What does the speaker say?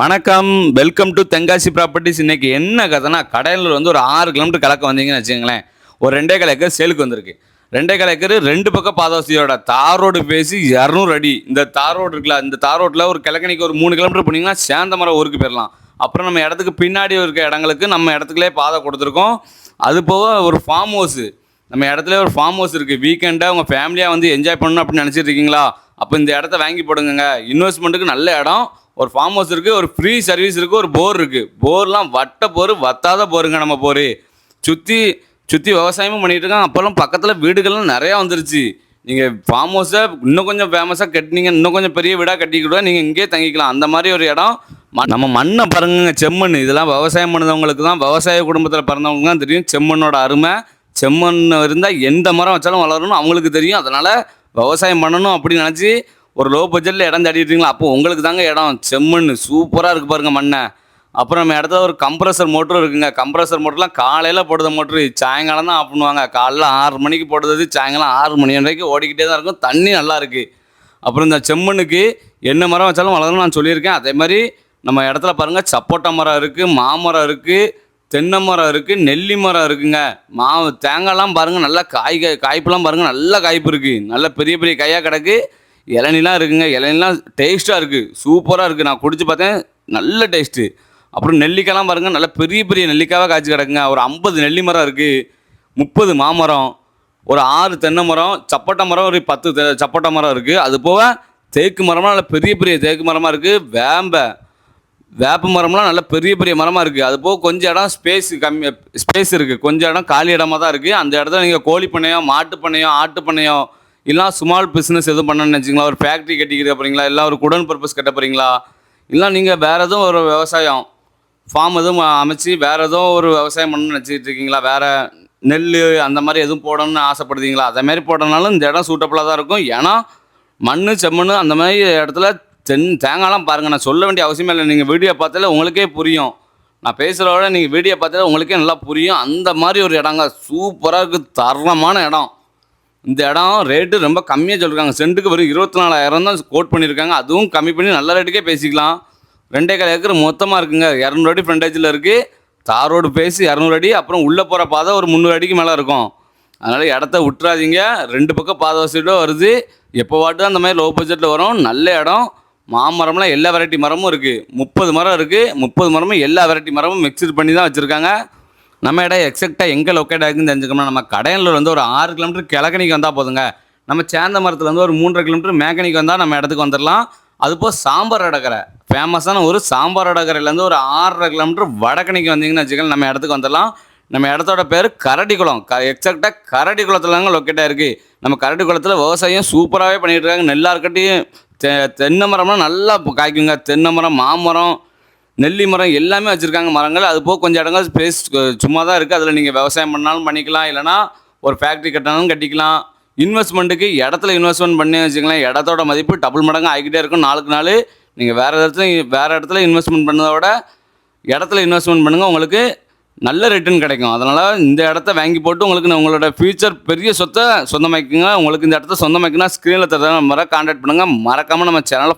வணக்கம். Welcome to Tenkasi properties இன்னைக்கு என்ன கதைனா கடையில் வந்து ஒரு ஆறு கிலோமீட்டர் கலக்க வந்தீங்கன்னு வச்சுங்களேன் ஒரு ரெண்டே கால் ஏக்கர் சேலுக்கு வந்திருக்கு. ரெண்டே கால் ஏக்கர் ரெண்டு பக்கம் பாதவசியோட தார் ரோடு பேசி இரநூறு அடி. இந்த தார் ரோடு இருக்குல்ல இந்த தார் ரோட்டில் ஒரு கிழக்கணிக்கு ஒரு மூணு கிலோமீட்டர் போனீங்கன்னா சேந்தமரம் ஊருக்கு போயிடலாம் அப்புறம் நம்ம இடத்துக்கு பின்னாடி இருக்க இடங்களுக்கு நம்ம இடத்துக்குள்ளே பாதை கொடுத்துருக்கோம். அது போக ஒரு ஃபார்ம் ஹவுஸு நம்ம இடத்துல ஒரு ஃபார்ம் ஹவுஸ் இருக்குது வீக்கெண்டாக உங்கள் ஃபேமிலியாக வந்து என்ஜாய் பண்ணணும் அப்படின்னு நினச்சிட்டு இருக்கீங்களா? அப்போ இந்த இடத்த வாங்கி போடுங்க இன்வெஸ்ட்மெண்ட்டுக்கு நல்ல இடம். ஒரு ஃபார்ம் ஹவுஸ் இருக்குது ஒரு ஃப்ரீ சர்வீஸ் இருக்குது ஒரு போர் இருக்குது போர்லாம் வட்ட போர் வத்தாத போருங்க நம்ம போர். சுற்றி சுற்றி விவசாயமும் பண்ணிகிட்டு இருக்காங்க. அப்போல்லாம் பக்கத்தில் வீடுகள்லாம் நிறையா வந்துருச்சு. நீங்கள் ஃபார்ம் ஹவுஸை இன்னும் கொஞ்சம் ஃபேமஸாக கட்டினீங்க இன்னும் கொஞ்சம் பெரிய வீடாக கட்டிக்கூட நீங்கள் இங்கேயே தங்கிக்கலாம். அந்த மாதிரி ஒரு இடம் ம- நம்ம மண்ணை பாருங்க செம்மண். இதெல்லாம் விவசாயம் பண்ணுறவங்களுக்கு தான் விவசாய குடும்பத்தில் பிறந்தவங்க தான் தெரியும். செம்மண்ணோட அருமை. செம்மண் இருந்தால் எந்த மரம் வச்சாலும் வளரணும் அவங்களுக்கு தெரியும். அதனால் விவசாயம் பண்ணணும் அப்படின்னு நினச்சி ஒரு லோ பட்ஜெட்டில் இடம் தேடிட்டீங்களா அப்போ உங்களுக்கு தாங்க இடம். செம்மண் சூப்பராக இருக்குது பாருங்க மண்ணை. அப்புறம் நம்ம இடத்துல ஒரு கம்ப்ரஸர் மோட்டர் இருக்குங்க. கம்ப்ரஸர் மோட்டர்லாம் காலையில் போடுற மோட்ரு சாயங்காலம் தான் ஆஃப் பண்ணுவாங்க. காலைல ஆறு மணிக்கு போடுறது சாயங்காலம் ஆறு மணி வரைக்கும் ஓடிக்கிட்டே தான் இருக்கும். தண்ணி நல்லா இருக்குது அப்புறம் இந்த செம்மண்ணுக்கு என்ன மரம் வச்சாலும் வளரும் நான் சொல்லியிருக்கேன். அதே மாதிரி நம்ம இடத்துல பாருங்கள் சப்போட்டா மரம் இருக்குது மாமரம் இருக்குது தென்னை மரம் இருக்குது நெல்லி மரம் இருக்குங்க. மா தேங்காய்லாம் பாருங்கள் நல்லா காய் காய்ப்புலாம் பாருங்கள் நல்ல காய்ப்பு இருக்குது நல்ல பெரிய பெரிய காயாக கிடக்கு. இளநிலாம் இருக்குங்க. இளநிலாம் டேஸ்ட்டாக இருக்குது சூப்பராக இருக்குது நான் குடிச்சு பார்த்தேன். நல்ல டேஸ்ட்டு அப்புறம் நெல்லிக்காய்லாம் பாருங்கள் நல்ல பெரிய பெரிய நெல்லிக்காவாக காய்ச்சி கிடக்குங்க. ஒரு ஐம்பது நெல்லி மரம் இருக்குது முப்பது மாமரம். ஒரு ஆறு தென்னை மரம். சப்பட்டை மரம் ஒரு பத்து தெ- மரம் இருக்குது அது போக தேக்கு மரம்லாம் நல்ல பெரிய பெரிய தேக்கு மரமாக இருக்குது வேம்ப வேப்ப மரம்லாம் நல்ல பெரிய பெரிய மரமாக இருக்குது அது போக கொஞ்சம் இடம் ஸ்பேஸ் கம்மி ஸ்பேஸ் இருக்குது கொஞ்சம் இடம் காலி இடமா தான் இருக்குது அந்த இடத்துல நீங்கள் கோழி பண்ணையம் மாட்டு பண்ணையம் ஆட்டு பண்ணையம் இல்லை ஸ்மால் பிஸ்னஸ் எதுவும் பண்ணணும்னு நினச்சிங்களா? ஒரு ஃபேக்ட்ரி கட்டிக்கிற போகிறீங்களா இல்லை ஒரு குடன் பர்பஸ் கட்ட போகிறீங்களா இல்லை நீங்கள் வேறு எதுவும் ஒரு விவசாயம் ஃபார்ம் எதுவும் அமைச்சு வேறு எதுவும் ஒரு விவசாயம் பண்ணணும்னு நினச்சிட்டு இருக்கீங்களா? வேறு நெல் அந்த மாதிரி எதுவும் போடணும்னு ஆசைப்படுறீங்களா? அதே மாதிரி போடனாலும் இந்த இடம் சூட்டபுளாக தான் இருக்கும். ஏன்னா மண் செம்மண் அந்த மாதிரி இடத்துல தென் தேங்காய்லாம் பாருங்கள் நான் சொல்ல வேண்டிய அவசியமே இல்லை. நீங்கள் வீடியோ பார்த்தாலே உங்களுக்கே புரியும். நான் பேசுகிறத நீங்கள் வீடியோ பார்த்தாலே உங்களுக்கே நல்லா புரியும். அந்த மாதிரி ஒரு இடங்க. சூப்பராக இருக்குது தரமான இடம். இந்த இடம் ரேட்டு ரொம்ப கம்மியாக சொல்கிறாங்க சென்ட்டுக்கு வரும் இருபத்தி நாலாயிரம் தான் கோட் பண்ணியிருக்காங்க. அதுவும் கம்மி பண்ணி நல்ல ரேட்டுக்கே பேசிக்கலாம். ரெண்டே கால் ஏக்கர் மொத்தமாக இருக்குங்க. இரநூறு அடி ஃப்ரண்டேஜில் இருக்குது தார் ரோடு பேசி இரநூறு அடி அப்புறம் உள்ளே போகிற பாதை ஒரு முந்நூறு அடிக்கு மேலே இருக்கும். அதனால் இடத்த விட்டுறாதீங்க. ரெண்டு பக்கம் பாதை வசதியோட வருது. எப்போ வாட்டும் அந்த மாதிரி லோ பட்ஜெட்டில் வரும். நல்ல இடம். மாமரம்லாம் எல்லா வெரைட்டி மரமும் இருக்குது முப்பது மரம் இருக்குது முப்பது மரமும் எல்லா வெரைட்டி மரமும் மிக்சர் பண்ணி தான் வச்சுருக்காங்க. நம்ம இடம் எக்ஸாக்டாக எங்கே லொக்கேட் ஆகுதுன்னு தெரிஞ்சுக்கணும் நம்ம கடையனில் வந்து ஒரு ஆறு கிலோமீட்டர் கிழக்கணிக்கு வந்தால் போதுங்க. நம்ம சேந்த மரத்தில் வந்து ஒரு மூன்றரை கிலோமீட்டர் மேக்கனிக்கு வந்தால் நம்ம இடத்துக்கு வந்துடலாம் அதுபோல் சாம்பார் அடக்கரை ஃபேமஸான ஒரு சாம்பார் அடக்கரையிலேருந்து ஒரு ஆறரை கிலோமீட்டர் வடக்கணிக்கு வந்தீங்கன்னு வச்சுக்கோங்க நம்ம இடத்துக்கு வந்துடலாம் நம்ம இடத்தோட பேர் கரடிக்குளம் க எக்ஸாக்டாக கரடி தாங்க லொக்கேட்டாக இருக்குது நம்ம கரடிக்குளத்தில் விவசாயம் சூப்பராகவே பண்ணிகிட்டு இருக்காங்க. நெல்லார்கட்டியும் தெ தென்னை மரம்லாம் நல்லா காய்க்குங்க. தென்னை மரம் மாமரம் நெல்லி மரம் எல்லாமே வச்சுருக்காங்க மரங்கள். அது போக கொஞ்சம் இடங்கள் ஸ்பேஸ் சும்மா தான் இருக்குது அதில் நீங்கள் விவசாயம் பண்ணாலும் பண்ணிக்கலாம். இல்லைனா ஒரு ஃபேக்ட்ரி கட்டினாலும் கட்டிக்கலாம். இன்வெஸ்ட்மெண்ட்டுக்கு இடத்துல இன்வெஸ்ட்மெண்ட் பண்ணி வச்சுக்கலாம் இடத்தோட மதிப்பு டபுள் மடங்கு ஆகிக்கிட்டே இருக்கும் நாளுக்கு நாள். நீங்கள் வேறு இடத்துல வேறு இடத்துல இன்வெஸ்ட்மெண்ட் பண்ணதை விட இடத்துல இன்வெஸ்ட்மெண்ட் பண்ணுங்கள் உங்களுக்கு நல்ல ரிட்டர்ன் கிடைக்கும். அதனால் இந்த இடத்த வாங்கி போட்டு உங்களுக்கு நான் உங்களோட ஃபியூச்சர் பெரிய சொத்தை சொந்தமாக்கிங்க உங்களுக்கு இந்த இடத்த சொந்தமாக்கினா ஸ்க்ரீனில் தர நம்பரை கான்டாக்ட் பண்ணுங்கள் மறக்காமல் நம்ம சேனலை